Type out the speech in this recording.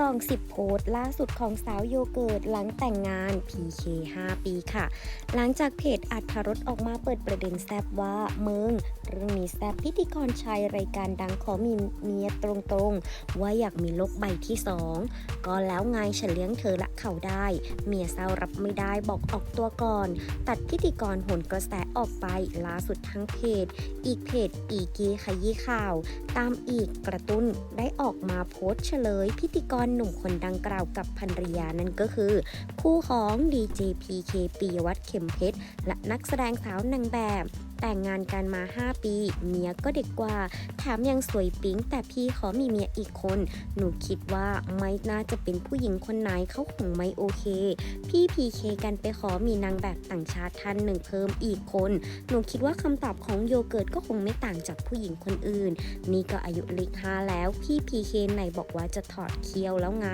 กล่อง 10 โพสต์ล่าสุดของสาวโยเกิร์ตหลังแต่งงาน PK 5 ปีค่ะ หลังจากเพจอัธรสออกมาเปิดประเด็นแซบว่าเมืองเรื่องนี้แซบพิธีกรชายรายการดังขอมีเมียตรงๆ ว่าอยากมีโลกใบที่สองก็แล้วไงฉันเลี้ยงเธอละเขาได้ เมียเศร้ารับไม่ได้บอกออกตัวก่อน ตัดพิธีกรโหนกระแสออกไปล่าสุดทั้งเพจ อีกเพจอีกีขยี้ข่าว ตามอีกกระตุ้นได้ออกมาโพสต์เฉลย พิธีกรหนุ่มคนดังกล่าวกับภรรยานั่นก็คือ คู่ของดีเจพีเคปียวัฒน์เข็มเพชรและนักแสดงสาวนางแบบแต่งงานกันมา 5 ปี เมียก็เด็กกว่า แถมยังสวยปิ๊ง แต่พี่ขอมีเมียอีกคน หนูคิดว่าไม่น่าจะเป็นผู้หญิงคนไหนเขาคงไม่โอเค พี่พีเคกันไปขอมีนางแบบต่างชาติท่านหนึ่งเพิ่มอีกคน หนูคิดว่าคำตอบของโยเกิร์ตก็คงไม่ต่างจากผู้หญิงคนอื่น นี่ก็อายุเลขห้าแล้ว พี่พีเคไหนบอกว่าจะถอดเคี้ยวแล้วไง